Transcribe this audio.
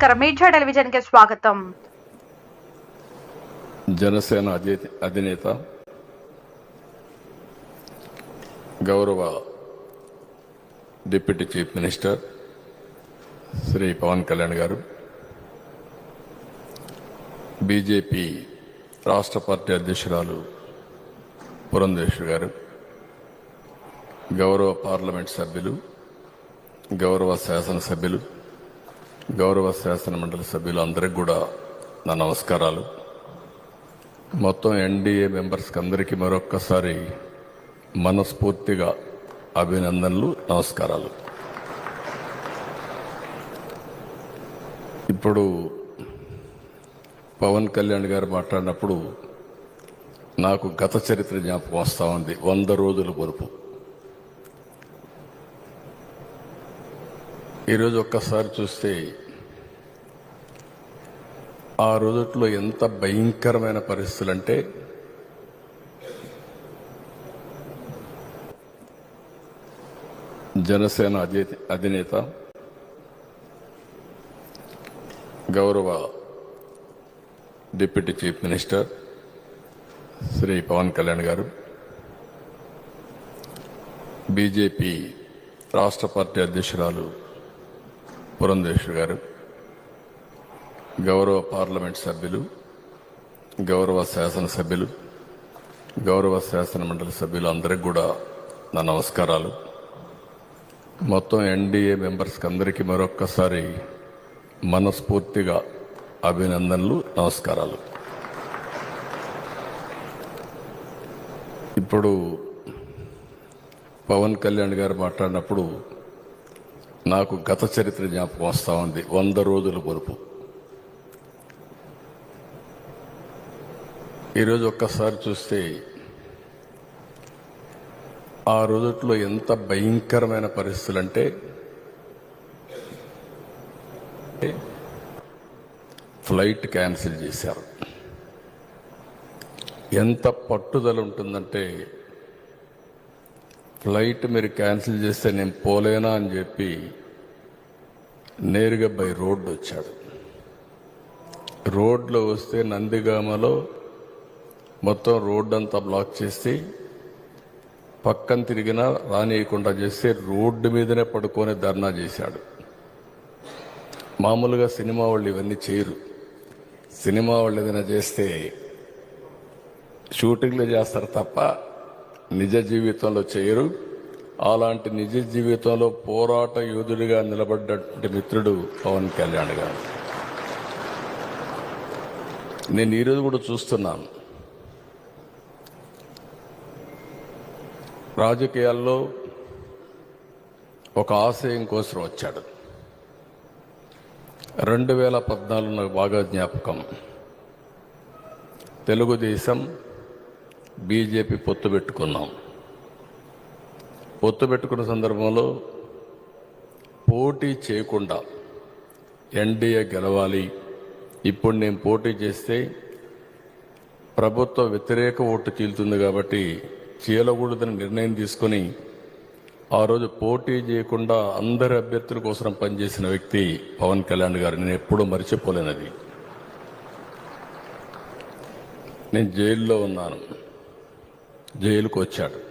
నమస్కారం. మీడియా టెలివిజన్కి స్వాగతం. జనసేన అధినేత గౌరవ deputy chief minister Shri Pawan Kalyan garu BJP రాష్ట్ర పార్టీ అధ్యక్షురాలు పురంధేశ్వరి గారు గౌరవ పార్లమెంట్ సభ్యులు గౌరవ శాసనసభ్యులు గౌరవ శాసన మండలి సభ్యులు అందరికి కూడా నా నమస్కారాలు. మొత్తం ఎన్డీఏ మెంబర్స్కి అందరికీ మరొక్కసారి మనస్ఫూర్తిగా అభినందనలు నమస్కారాలు. ఇప్పుడు పవన్ కళ్యాణ్ గారు మాట్లాడినప్పుడు నాకు గత చరిత్ర జ్ఞాపకం వస్తూ ఉంది. వంద రోజుల పొరుపు. ఈరోజు ఒక్కసారి చూస్తే ఆ రోజుట్లో ఎంత భయంకరమైన పరిస్థితులు అంటే జనసేన అధి అధినేత గౌరవ deputy chief minister Shri Pawan Kalyan garu BJP రాష్ట్ర పార్టీ అధ్యక్షురాలు పురంధేశ్వరి గారు గౌరవ పార్లమెంట్ సభ్యులు గౌరవ శాసనసభ్యులు గౌరవ శాసన మండలి సభ్యులు అందరికి కూడా నా నమస్కారాలు. మొత్తం ఎన్డీఏ మెంబర్స్కి అందరికీ మరొక్కసారి మనస్ఫూర్తిగా అభినందనలు నమస్కారాలు. ఇప్పుడు పవన్ కళ్యాణ్ గారు మాట్లాడినప్పుడు నాకు గత చరిత్ర జ్ఞాపకం వస్తూ ఉంది. వంద రోజుల పొరుపు. ఈరోజు ఒక్కసారి చూస్తే ఆ రోజుట్లో ఎంత భయంకరమైన పరిస్థితులు అంటే ఫ్లైట్ క్యాన్సిల్ చేశారు. ఎంత పట్టుదల ఉంటుందంటే ఫ్లైట్ మీరు క్యాన్సిల్ చేస్తే నేను పోలేనా అని చెప్పి నేరుగా బై రోడ్డు వచ్చాడు. రోడ్లో వస్తే నందిగామలో మొత్తం రోడ్ అంతా బ్లాక్ చేసి పక్కన తిరిగినా రానియకుండా చేస్తే రోడ్డు మీదనే పడుకొని ధర్నా చేశాడు. మామూలుగా సినిమా వాళ్ళు ఇవన్నీ చేయరు. సినిమా వాళ్ళు ఏదైనా చేస్తే షూటింగ్లు చేస్తారు తప్ప నిజ జీవితంలో చేయరు. అలాంటి నిజ జీవితంలో పోరాట యోధుడిగా నిలబడ్డటువంటి మిత్రుడు పవన్ కళ్యాణ్ గారు. నేను ఈరోజు కూడా చూస్తున్నాను. రాజకీయాల్లో ఒక ఆశయం కోసం వచ్చాడు. రెండు వేల పద్నాలుగు నాకు బాగా జ్ఞాపకం. తెలుగుదేశం బీజేపీ పొత్తు పెట్టుకున్నాం. పొత్తు పెట్టుకున్న సందర్భంలో పోటీ చేయకుండా ఎన్డీఏ గెలవాలి. ఇప్పుడు నేను పోటీ చేస్తే ప్రభుత్వ వ్యతిరేక ఓటు చీలుతుంది కాబట్టి చీలకూడదని నిర్ణయం తీసుకొని ఆ రోజు పోటీ చేయకుండా అందరి అభ్యర్థుల కోసం పనిచేసిన వ్యక్తి పవన్ కళ్యాణ్ గారు. నేను ఎప్పుడూ మర్చిపోలేనది. నేను జైల్లో ఉన్నాను. జైలుకు వచ్చాడు